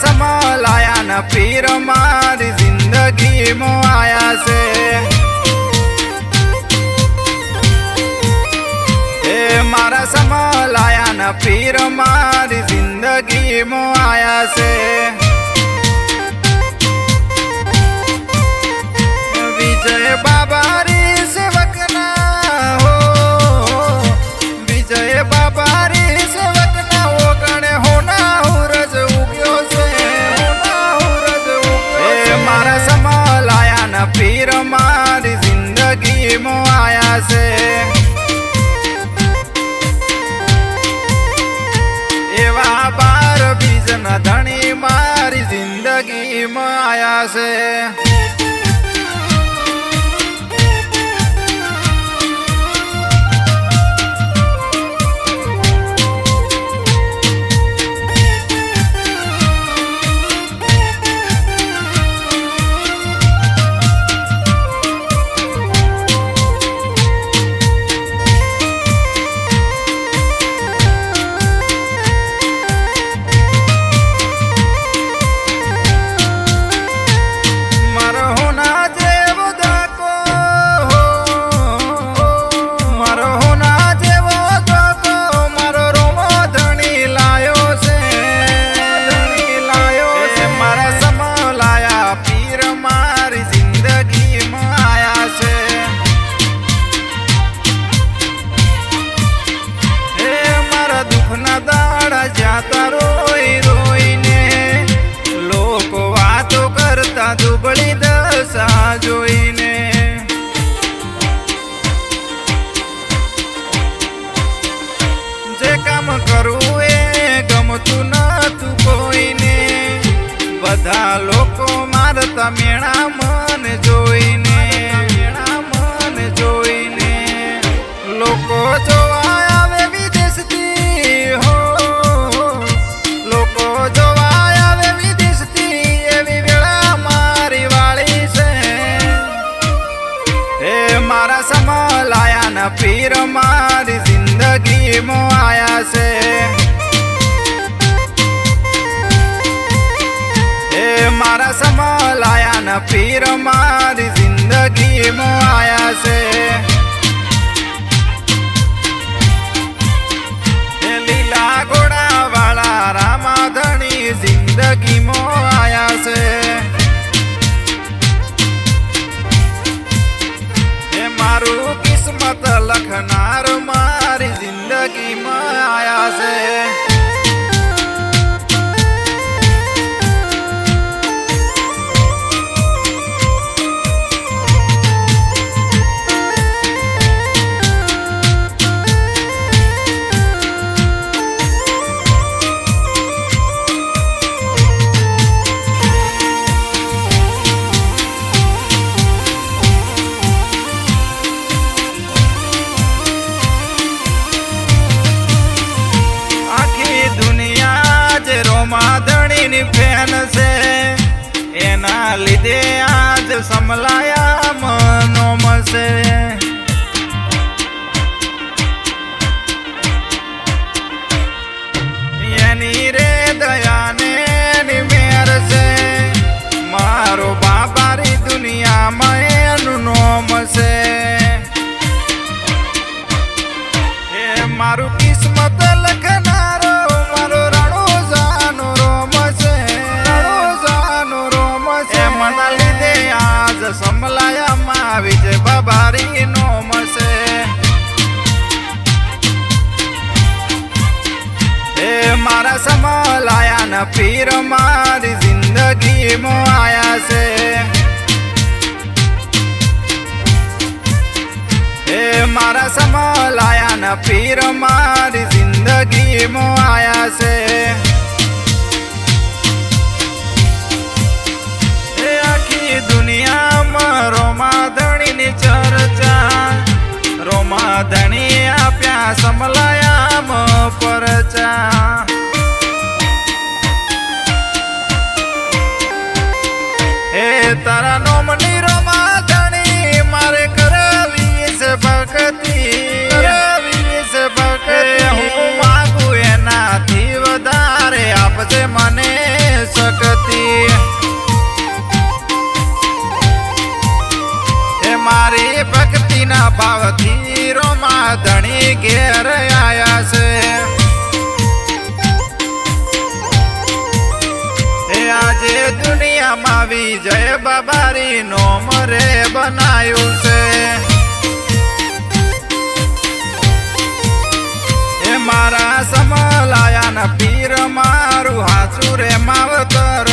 એ લાયા સમલાયાના પીર મારી જિંદગીમાં આયા છે એ મારા સમલાયાના છે. એવા બાર બીજના ધણી મારી જિંદગીમાં આયા છે. ગમતું નતું કોઈને બધા લોકો મારતા મેણા મન જોઈને મેણા મન જોઈને લોકો જોવા આવે વિદેશથી, હો, લોકો જોવા આવે એવી વેળા મારી વાળી છે. હે મારા સમલાયાના પીર મારી જિંદગીમાં આયા છે. મારા ન પીર મારી જિંદગીમાં આયા છે રોમાધણીની ફેન છે એના લીધે આજ સમલાયા મનોમ છે. છે લીધે આજ સમલાયામાં વિજય બાબારી નો મળશે. એ મારા સમલાયાના પીર મારી જિંદગીમાં આયા છે. એ મારા સમલાયાના પીર મારી જિંદગીમાં આયા છે. મારા સમલાયામ પરચા એ તારા નોમની રોમા ધણી, મારે કરવી છે ભક્તિ કરવી છે ભક્તિ. હું માગુ એનાથી વધારે આપજે મને શક્તિ. એ મારી ભક્તિના ભાવથી રોમા ધણી ઘેર આયા છે. એ આજે દુનિયામાં વિજય બાબારી નો મરે બનાયું છે. એ મારા સમલાયાના પીર મારું હાચું રે માવતર